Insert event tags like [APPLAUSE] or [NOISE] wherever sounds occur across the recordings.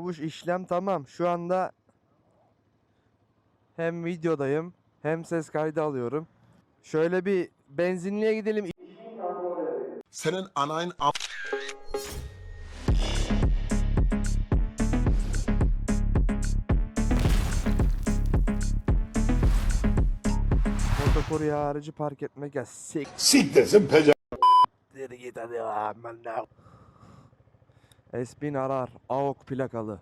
Babuş işlem tamam. Şu anda hem videodayım hem ses kaydı alıyorum. Şöyle bir benzinliğe gidelim. Senin anayın am... Motokurye harici park etmek ya sik. Siktirsin pece... Geri git hadi ya ben ne Espin arar. AOK plakalı.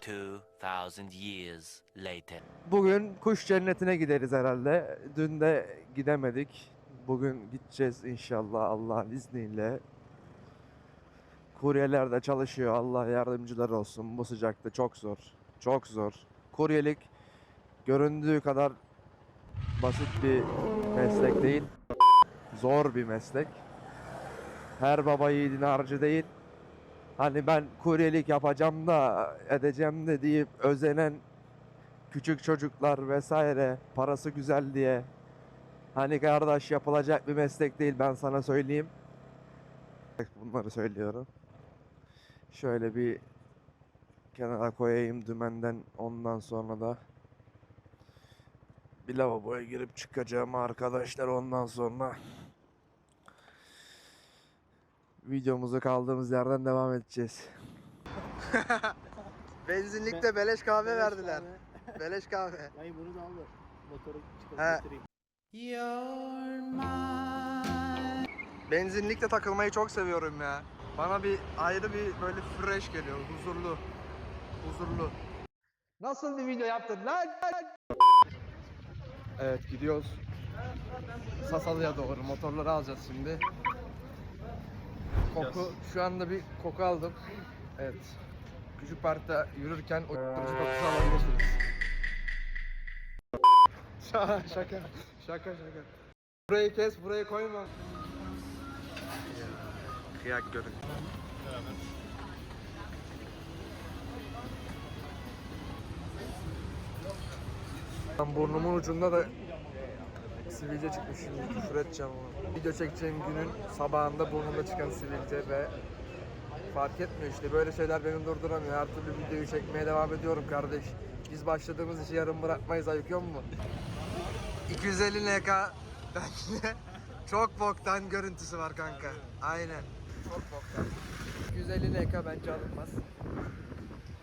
Two thousand years later. Bugün kuş cennetine gideriz herhalde. Dün de gidemedik. Bugün gideceğiz inşallah Allah'ın izniyle. Kuryeler de çalışıyor. Allah yardımcılar olsun. Bu sıcakta çok zor. Çok zor. Kuryelik göründüğü kadar basit bir meslek değil. Zor bir meslek. Her baba yiğidin harcı değil. Hani ben kuryelik yapacağım da edeceğim de deyip özenen küçük çocuklar vesaire parası güzel diye hani kardeş yapılacak bir meslek değil ben sana söyleyeyim. Bunları söylüyorum. Şöyle bir kenara koyayım dümenden ondan sonra da bir lavaboya girip çıkacağım arkadaşlar ondan sonra videomuza kaldığımız yerden devam edeceğiz. [LAUGHS] Benzinlikte beleş kahve verdiler. [LAUGHS] Beleş kahve. Dayı bunu da al da motoru çıkarıp. Benzinlikte takılmayı çok seviyorum ya. Bana bir ayrı bir böyle fresh geliyor. Huzurlu. Huzurlu. Nasıl bir video yaptın lan? Evet gidiyoruz. Sasalı'ya doğru motorları alacağız şimdi. Koku şu anda bir koku aldım. Evet. Küçük parkta yürürken o kokusu alabilirsiniz. [LAUGHS] şaka şaka şaka şaka. Burayı kes burayı koyma. Kıyak görün. Ben burnumun ucunda da sivilce çıkmış şimdi küfür edeceğim onu. Video çekeceğim günün sabahında burnumda çıkan sivilce ve fark etmiyor işte böyle şeyler beni durduramıyor. Her türlü videoyu çekmeye devam ediyorum kardeş. Biz başladığımız işi yarım bırakmayız ayıkıyor mu? 250 NK de çok boktan görüntüsü var kanka. Aynen. Çok boktan. 250 NK bence alınmaz.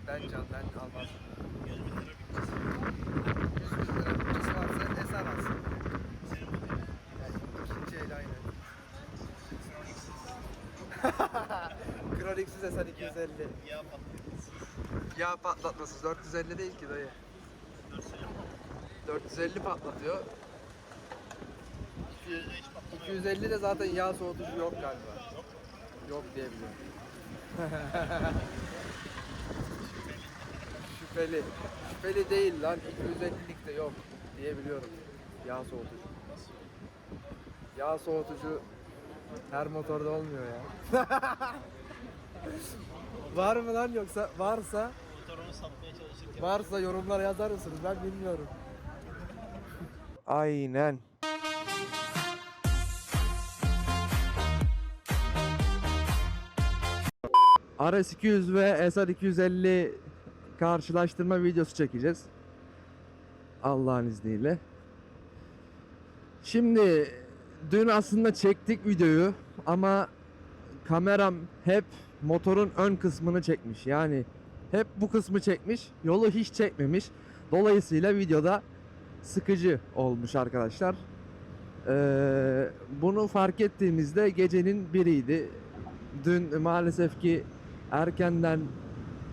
Bence al, ben almaz. 100 bin lira bütçesi varsa eser alsın. Yani ikinci el aynen. Kroniksiz eser 250. Yağ patlatmasız 450 değil ki dayı. 450 patlatıyor. 250 de zaten yağ soğutucu yok galiba. Yok diye biliyorum. Şüpheli. Şüpheli değil lan. 250'lik de yok diye biliyorum. Yağ soğutucu. Yağ soğutucu her motorda olmuyor ya. [LAUGHS] Var mı lan yoksa varsa varsa yorumlara yazar mısınız ben bilmiyorum. Aynen. RS200 ve SR250 karşılaştırma videosu çekeceğiz. Allah'ın izniyle. Şimdi dün aslında çektik videoyu ama kameram hep motorun ön kısmını çekmiş. Yani hep bu kısmı çekmiş. Yolu hiç çekmemiş. Dolayısıyla videoda sıkıcı olmuş arkadaşlar. Ee, bunu fark ettiğimizde gecenin biriydi. Dün maalesef ki erkenden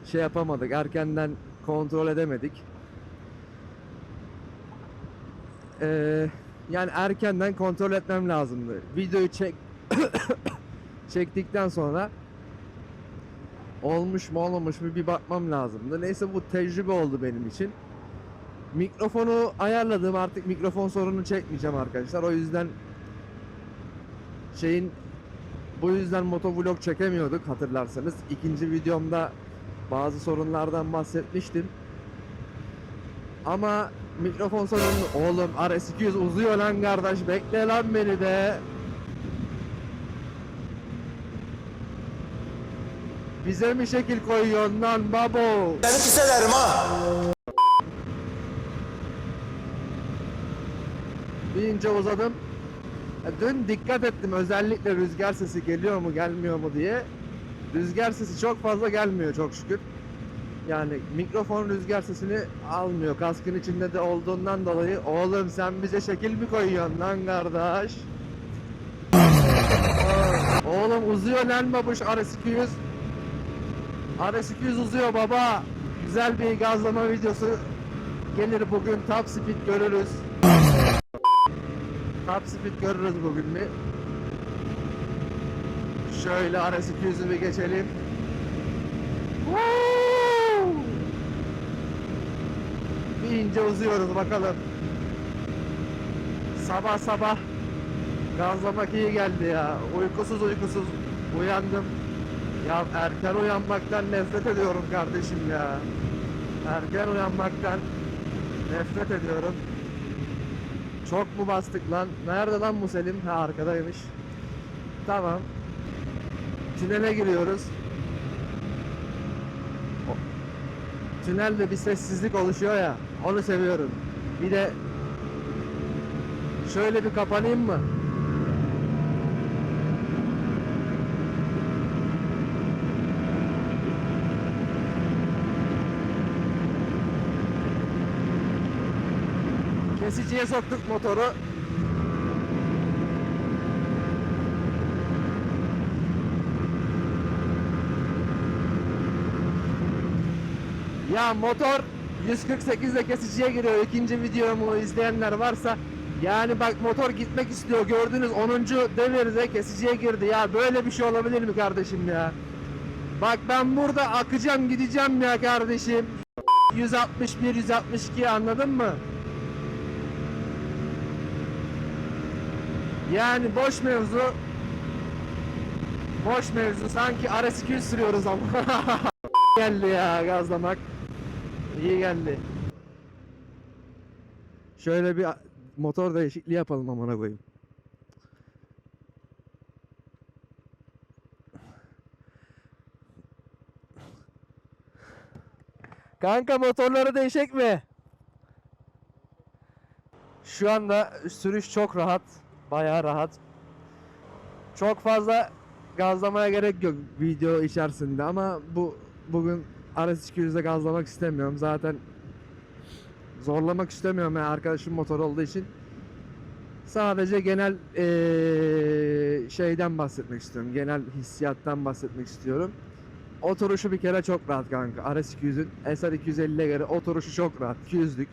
şey yapamadık. Erkenden kontrol edemedik. Ee, yani erkenden kontrol etmem lazımdı. Videoyu çek [COUGHS] çektikten sonra olmuş mu olmamış mı bir bakmam lazımdı. Neyse bu tecrübe oldu benim için. Mikrofonu ayarladım artık mikrofon sorunu çekmeyeceğim arkadaşlar. O yüzden şeyin bu yüzden motovlog çekemiyorduk hatırlarsanız. İkinci videomda bazı sorunlardan bahsetmiştim. Ama mikrofon sorunu. Oğlum RS200 uzuyor lan kardeş. Bekle lan beni de. Bize mi şekil koyuyorsun lan babo? Seni pis ederim ha. Bir ince uzadım. Ya Dün dikkat ettim özellikle rüzgar sesi geliyor mu gelmiyor mu diye. Rüzgar sesi çok fazla gelmiyor çok şükür. Yani mikrofon rüzgar sesini almıyor. Kaskın içinde de olduğundan dolayı oğlum sen bize şekil mi koyuyorsun lan kardeş? oğlum uzuyor lan babuş RS200. RS200 uzuyor baba. Güzel bir gazlama videosu gelir bugün top speed görürüz. Top speed görürüz bugün bir. Şöyle RS200'ü bir geçelim. Bir ince uzuyoruz bakalım. Sabah sabah gazlamak iyi geldi ya. Uykusuz uykusuz uyandım. Ya erken uyanmaktan nefret ediyorum kardeşim ya. Erken uyanmaktan nefret ediyorum. Çok mu bastık lan? Nerede lan bu Selim? Ha arkadaymış. Tamam. Tünele giriyoruz. Tünelde bir sessizlik oluşuyor ya. Onu seviyorum. Bir de şöyle bir kapanayım mı? Kesiciye soktuk motoru. Ya motor 148 ile kesiciye giriyor. İkinci videomu izleyenler varsa yani bak motor gitmek istiyor. Gördünüz 10. devirde kesiciye girdi. Ya böyle bir şey olabilir mi kardeşim ya? Bak ben burada akacağım gideceğim ya kardeşim. 161 162 anladın mı? Yani boş mevzu. Boş mevzu. Sanki RS200 sürüyoruz ama. [LAUGHS] geldi ya gazlamak. İyi geldi. Şöyle bir motor değişikliği yapalım amına koyayım. Kanka motorları değişik mi? Şu anda sürüş çok rahat. Bayağı rahat. Çok fazla gazlamaya gerek yok video içerisinde ama bu bugün RS200'de gazlamak istemiyorum. Zaten zorlamak istemiyorum yani arkadaşım motor olduğu için. Sadece genel eee, şeyden bahsetmek istiyorum. Genel hissiyattan bahsetmek istiyorum. Oturuşu bir kere çok rahat kanka. RS200'ün SR250'ye göre oturuşu çok rahat. 200'lük.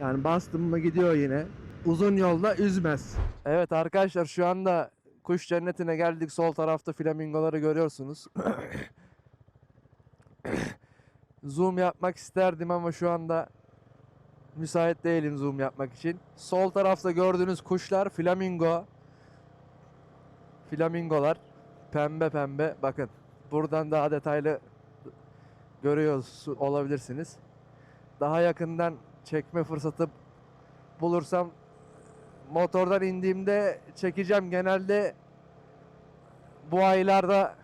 Yani bastım mı gidiyor yine. Uzun yolda üzmez. Evet arkadaşlar şu anda kuş cennetine geldik. Sol tarafta flamingoları görüyorsunuz. Zoom yapmak isterdim ama şu anda müsait değilim zoom yapmak için. Sol tarafta gördüğünüz kuşlar flamingo. Flamingolar. Pembe pembe. Bakın. Buradan daha detaylı görüyoruz olabilirsiniz. Daha yakından çekme fırsatı bulursam motordan indiğimde çekeceğim. Genelde bu aylarda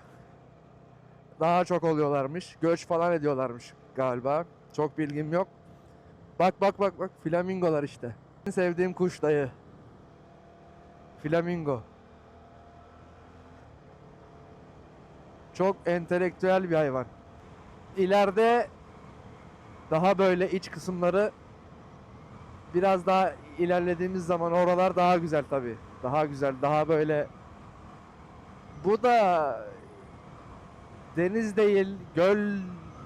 daha çok oluyorlarmış. Göç falan ediyorlarmış galiba. Çok bilgim yok. Bak bak bak bak flamingolar işte. En sevdiğim kuş dayı. Flamingo. Çok entelektüel bir hayvan. İleride daha böyle iç kısımları biraz daha ilerlediğimiz zaman oralar daha güzel tabi. Daha güzel, daha böyle bu da deniz değil, göl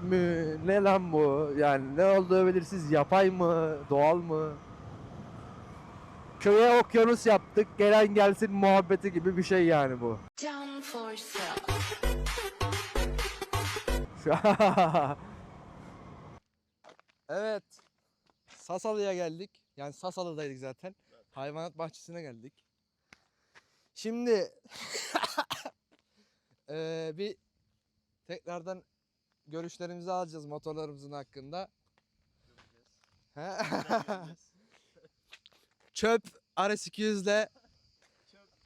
mü ne lan bu? Yani ne olduğu belirsiz, yapay mı, doğal mı? Köye okyanus yaptık, gelen gelsin muhabbeti gibi bir şey yani bu. [LAUGHS] Evet. Sasalı'ya geldik. Yani Sasalı'daydık zaten. Hayvanat bahçesine geldik. Şimdi [LAUGHS] eee, bir tekrardan görüşlerimizi alacağız motorlarımızın hakkında. [LAUGHS] Çöp RS200'le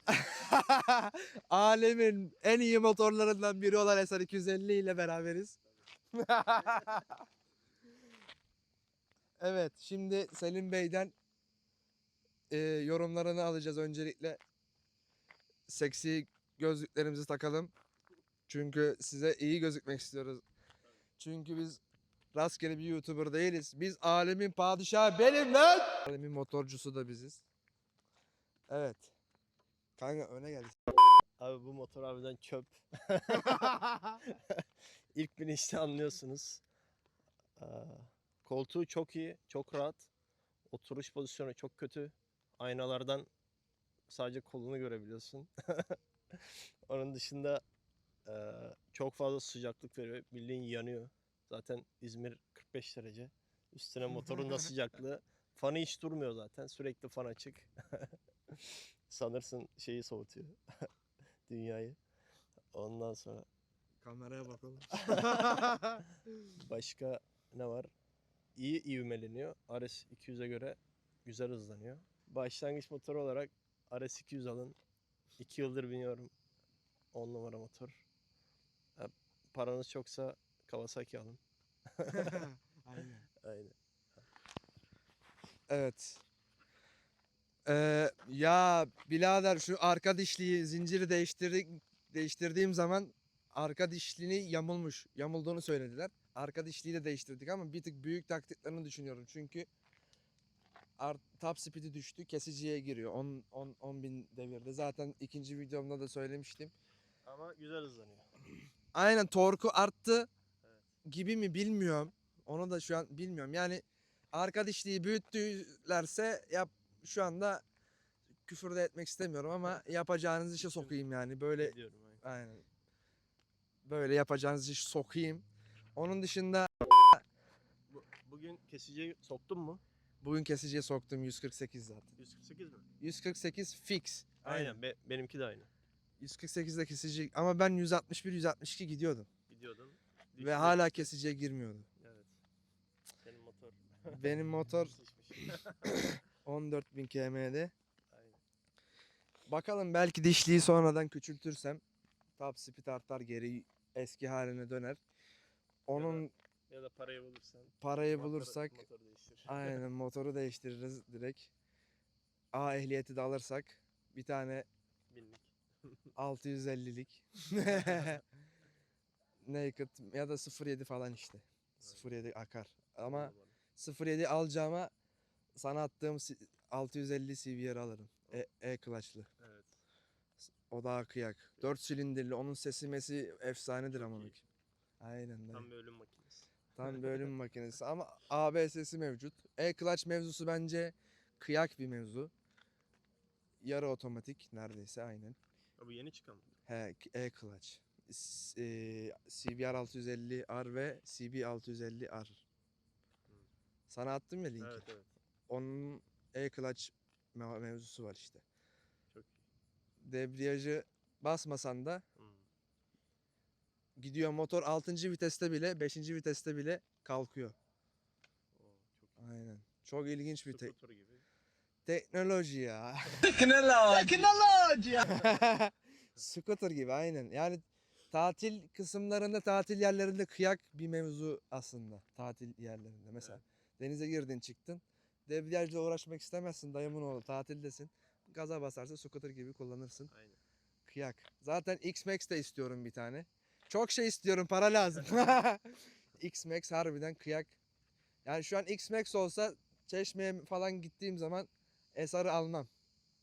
[LAUGHS] alemin en iyi motorlarından biri olan SR250 ile beraberiz. [LAUGHS] evet şimdi Selim Bey'den e, yorumlarını alacağız öncelikle. Seksi gözlüklerimizi takalım. Çünkü size iyi gözükmek istiyoruz. Çünkü biz rastgele bir YouTuber değiliz. Biz alemin padişahı benim lan. Alemin motorcusu da biziz. Evet. Kanka öne gel. Abi bu motor harbiden çöp. [LAUGHS] İlk binişte anlıyorsunuz. Aa, koltuğu çok iyi, çok rahat. Oturuş pozisyonu çok kötü. Aynalardan sadece kolunu görebiliyorsun. [LAUGHS] Onun dışında eee, çok fazla sıcaklık veriyor. Bildiğin yanıyor. Zaten İzmir 45 derece. Üstüne motorun da sıcaklığı. Fanı hiç durmuyor zaten. Sürekli fan açık. [LAUGHS] Sanırsın şeyi soğutuyor. [LAUGHS] Dünyayı. Ondan sonra Kameraya bakalım. [LAUGHS] başka ne var? İyi ivmeleniyor. RS 200'e göre güzel hızlanıyor. Başlangıç motoru olarak RS 200 alın. 2 yıldır biniyorum. 10 numara motor. Paranız çoksa Kawasaki alın. [LAUGHS] Aynen. [LAUGHS] Aynen. Evet. Ee, ya birader şu arka dişliği zinciri değiştirdik değiştirdiğim zaman arka dişliğini yamulmuş. Yamulduğunu söylediler. Arka dişliği de değiştirdik ama bir tık büyük taktıklarını düşünüyorum. Çünkü art, top speed'i düştü. Kesiciye giriyor. 10 10 10 bin devirde. Zaten ikinci videomda da söylemiştim. Ama güzel hızlanıyor. [CLEARS THROAT] Aynen torku arttı gibi mi bilmiyorum. Onu da şu an bilmiyorum. Yani arka dişliği büyüttülerse yap şu anda küfür de etmek istemiyorum ama yapacağınız işe sokayım yani. Böyle Biliyorum. aynen. Böyle yapacağınız işi sokayım. Onun dışında Bu- bugün kesiciye soktun mu? bugün kesiciye soktum 148 zaten. 148 mi? 148 fix. Aynen. Be- benimki de aynı. 148'de kesici ama ben 161 162 gidiyordum Gidiyordun. ve düştü. hala kesiciye girmiyordum. Evet. Senin motor. Benim motor Sıçmış. 14.000 [LAUGHS] km'de. Aynen. Bakalım belki dişliği sonradan küçültürsem top speed artar geri eski haline döner. Onun Ya da parayı bulursan. parayı motoru- bulursak motoru [LAUGHS] aynen motoru değiştiririz direkt. A ehliyeti de alırsak bir tane Binlik. 650'lik [LAUGHS] naked ya da 07 falan işte. 07 akar. Ama On numara. 07 alacağıma sana attığım si- 650 CVR alırım. E, e clutch'lı. Evet. O daha kıyak. 4 silindirli. Onun sesi mesi efsanedir ama. Aynen. Tam bir ölüm makinesi. Tam bölüm [LAUGHS] makinesi ama ABS'si mevcut. E-clutch mevzusu bence kıyak bir mevzu. Yarı otomatik neredeyse aynen. Bu yeni çıkan mı? He, e-clutch. E, CBR 650R ve CB 650R. Sana attım ya linki. Evet evet. Onun e-clutch me- mevzusu var işte. Çok iyi. Debriyajı basmasan da Hmm. gidiyor motor 6. viteste bile 5. viteste bile kalkıyor. Oo, çok iyi. Aynen. Çok ilginç bir tek gibi. Teknoloji ya. [LAUGHS] Scooter gibi aynen. Yani tatil kısımlarında, tatil yerlerinde kıyak bir mevzu aslında. Tatil yerlerinde. Mesela denize girdin çıktın. Debriyajla uğraşmak istemezsin dayımın oğlu tatildesin. Gaza basarsa scooter gibi kullanırsın. Aynen. Kıyak. Zaten X-Max de istiyorum bir tane. Çok şey istiyorum para lazım. [LAUGHS] X-Max harbiden kıyak. Yani şu an X-Max olsa Çeşme'ye falan gittiğim zaman SR'ı almam.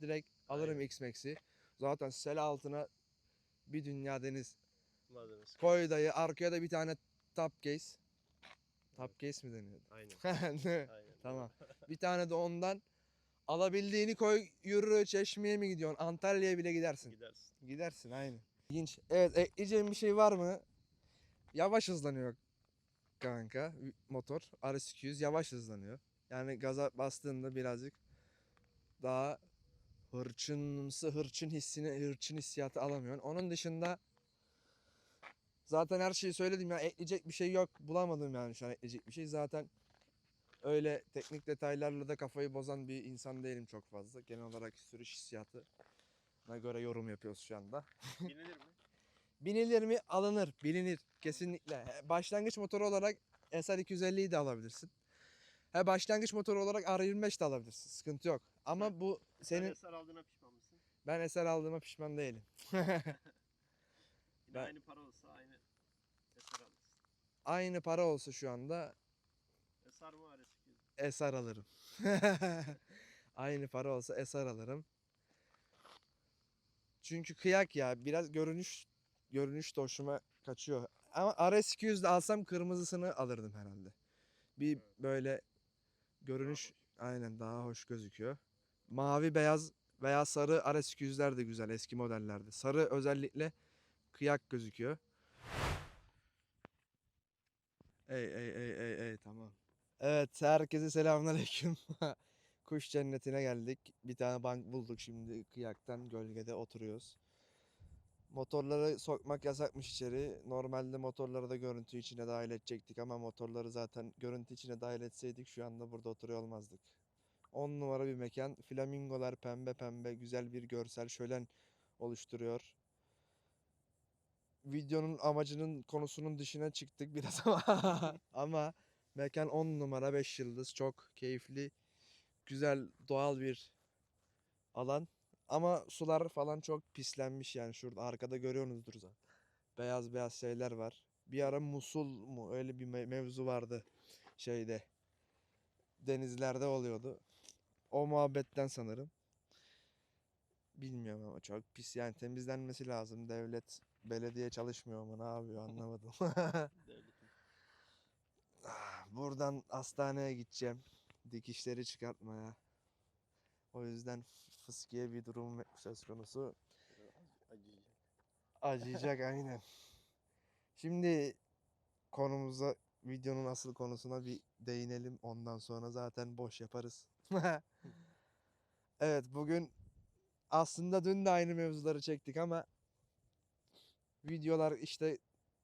Direkt alırım Aynen. X-Max'i. Zaten sel altına bir dünya deniz. Malzemesi. Koy dayı arkaya da bir tane top case. Top case mi deniyordu? Aynen. [LAUGHS] Ne? Aynen. tamam. Bir tane de ondan alabildiğini koy yürü Çeşme'ye mi gidiyorsun? Antalya'ya bile gidersin. Gidersin. Gidersin aynı. İlginç. Evet ekleyeceğim bir şey var mı? Yavaş hızlanıyor kanka motor. RS200 yavaş hızlanıyor. Yani gaza bastığında birazcık daha hırçınsı hırçın hissini hırçın hissiyatı alamıyorsun. Onun dışında zaten her şeyi söyledim ya ekleyecek bir şey yok. Bulamadım yani şu an ekleyecek bir şey. Zaten öyle teknik detaylarla da kafayı bozan bir insan değilim çok fazla. Genel olarak sürüş hissiyatına göre yorum yapıyoruz şu anda. [LAUGHS] Binilir mi? Binilir mi? Alınır. Bilinir. Kesinlikle. Başlangıç motoru olarak SR 250'yi de alabilirsin. He, başlangıç motoru olarak R25 de alabilirsin. Sıkıntı yok. Ama bu senin Senin... Eser aldığına pişman mısın? ben eser aldığıma pişman değilim. [LAUGHS] Yine Ben- aynı para olsa aynı eser alırsın. Aynı para olsa şu anda Eser mi var eser alırım. [LAUGHS] Aynı para olsa eser alırım. Çünkü kıyak ya biraz görünüş görünüş de hoşuma kaçıyor. Ama RS200'de alsam kırmızısını alırdım herhalde. Bir böyle görünüş aynen daha hoş gözüküyor. Mavi beyaz veya sarı RS200'ler de güzel eski modellerde. Sarı özellikle kıyak gözüküyor. Ey ey ey ey ey tamam. Evet herkese selamünaleyküm. [LAUGHS] Kuş cennetine geldik. Bir tane bank bulduk şimdi kıyaktan gölgede oturuyoruz. Motorları sokmak yasakmış içeri. Normalde motorları da görüntü içine dahil edecektik ama motorları zaten görüntü içine dahil etseydik şu anda burada oturuyor olmazdık. 10 numara bir mekan. Flamingolar pembe pembe güzel bir görsel şölen oluşturuyor. Videonun amacının konusunun dışına çıktık biraz ama [LAUGHS] ama mekan 10 numara 5 yıldız çok keyifli güzel doğal bir alan ama sular falan çok pislenmiş yani şurada arkada görüyorsunuzdur zaten. Beyaz beyaz şeyler var. Bir ara Musul mu öyle bir me- mevzu vardı şeyde denizlerde oluyordu. O muhabbetten sanırım. Bilmiyorum ama çok pis yani temizlenmesi lazım. Devlet belediye çalışmıyor mu ne yapıyor anlamadım. [LAUGHS] Ah, Buradan hastaneye gideceğim. Dikişleri çıkartmaya. O yüzden fıskiye bir durum söz konusu. Acıyacak. Acıyacak [LAUGHS] aynen. Şimdi konumuza, videonun asıl konusuna bir değinelim. Ondan sonra zaten boş yaparız. [LAUGHS] evet bugün aslında dün de aynı mevzuları çektik ama videolar işte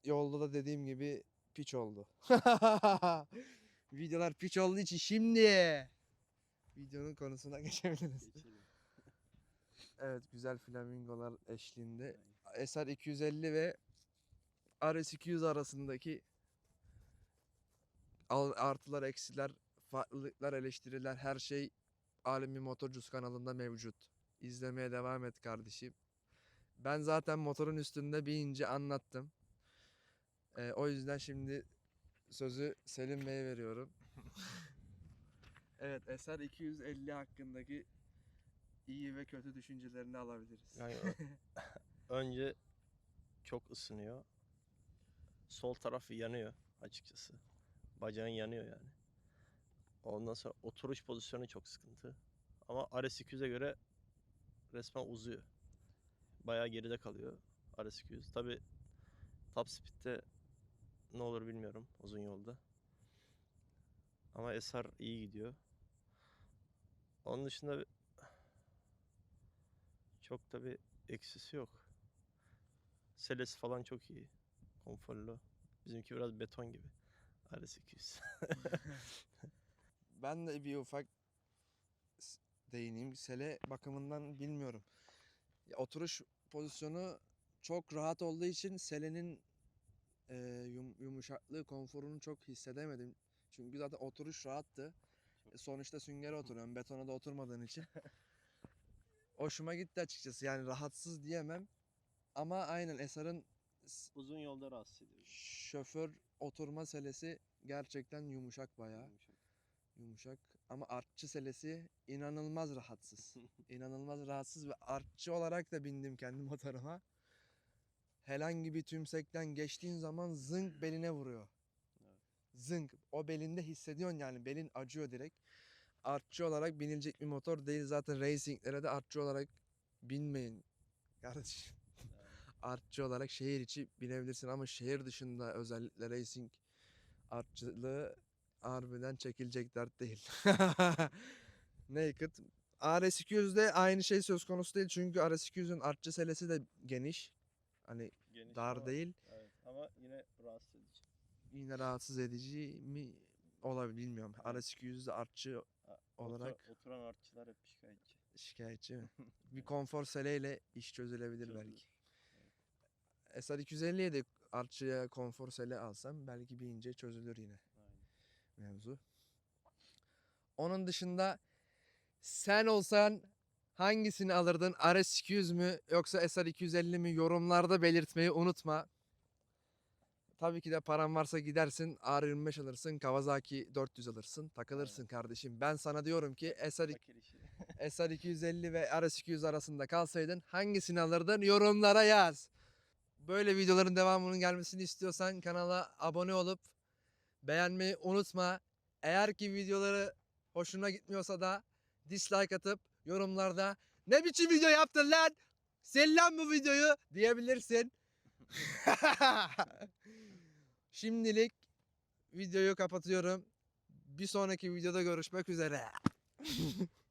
yolda da dediğim gibi piç oldu. [LAUGHS] Videolar piç olduğu için şimdi videonun konusuna [LAUGHS] geçebiliriz. Geçelim. [LAUGHS] Evet güzel flamingolar eşliğinde SR 250 ve RS 200 arasındaki artılar eksiler farklılıklar eleştiriler her şey Alemi Motorcus kanalında mevcut. İzlemeye devam et kardeşim. Ben zaten motorun üstünde bir ince anlattım. Ee, o yüzden şimdi sözü Selim Bey'e veriyorum. Evet SR 250 hakkındaki iyi ve kötü düşüncelerini alabiliriz. Yani [LAUGHS] önce çok ısınıyor. Sol tarafı yanıyor açıkçası. Bacağın yanıyor yani. Ondan sonra oturuş pozisyonu çok sıkıntı. Ama RS200'e göre resmen uzuyor. Bayağı geride kalıyor RS200. Tabi top speed'de ne olur bilmiyorum uzun yolda. Ama SR iyi gidiyor. Onun dışında çok da bir eksisi yok. Selesi falan çok iyi. Konforlu. Bizimki biraz beton gibi. RS200. [LAUGHS] Ben de bir ufak değineyim. Sele bakımından bilmiyorum. Oturuş pozisyonu çok rahat olduğu için selenin e, yum- yumuşaklığı, konforunu çok hissedemedim. Çünkü zaten oturuş rahattı. Sonuçta süngere oturuyorum. Betona da oturmadığın için. [LAUGHS] Hoşuma gitti açıkçası. Yani rahatsız diyemem. Ama aynen Esar'ın Uzun yolda rahatsız ediyor. şoför oturma selesi gerçekten yumuşak bayağı. Yumuşak ama artçı selesi inanılmaz rahatsız. [LAUGHS] inanılmaz rahatsız ve artçı olarak da bindim kendi motoruma. Herhangi bir tümsekten geçtiğin zaman zınk beline vuruyor. Evet. Zınk. O belinde hissediyorsun yani belin acıyor direkt. Artçı olarak binilecek bir motor değil. Zaten racinglere de artçı olarak binmeyin. Kardeşim. [LAUGHS] Artçı olarak şehir içi binebilirsin ama şehir dışında özellikle racing artçılığı harbiden çekilecek dert değil. [LAUGHS] Naked. RS200'de aynı şey söz konusu değil çünkü RS200'ün artçı selesi de geniş. Hani Geniş dar ama- değil. Evet ama yine rahatsız edici. Yine rahatsız edici mi olabilir bilmiyorum. RS200'de artçı olarak oturan artçılar hep şikayetçi. şikayetçi mi? [LAUGHS] bir konfor seleyle iş çözülebilir Çözülür. belki. SR250'ye de artçıya konfor sele alsam belki bir ince çözülür yine mevzu. Onun dışında sen olsan hangisini alırdın? RS200 mü yoksa SR250 mi? Yorumlarda belirtmeyi unutma. Tabii ki de paran varsa gidersin R25 alırsın, Kawasaki 400 alırsın, takılırsın kardeşim. Ben sana diyorum ki SR işi. [LAUGHS] SR250 ve RS200 arasında kalsaydın hangisini alırdın? Yorumlara yaz. Böyle videoların devamının gelmesini istiyorsan kanala abone olup beğenmeyi unutma. Eğer ki videoları hoşuna gitmiyorsa da dislike atıp yorumlarda ne biçim video yaptın lan? Sil lan bu videoyu diyebilirsin. [LAUGHS] [LAUGHS] Şimdilik videoyu kapatıyorum. Bir sonraki videoda görüşmek üzere. [LAUGHS]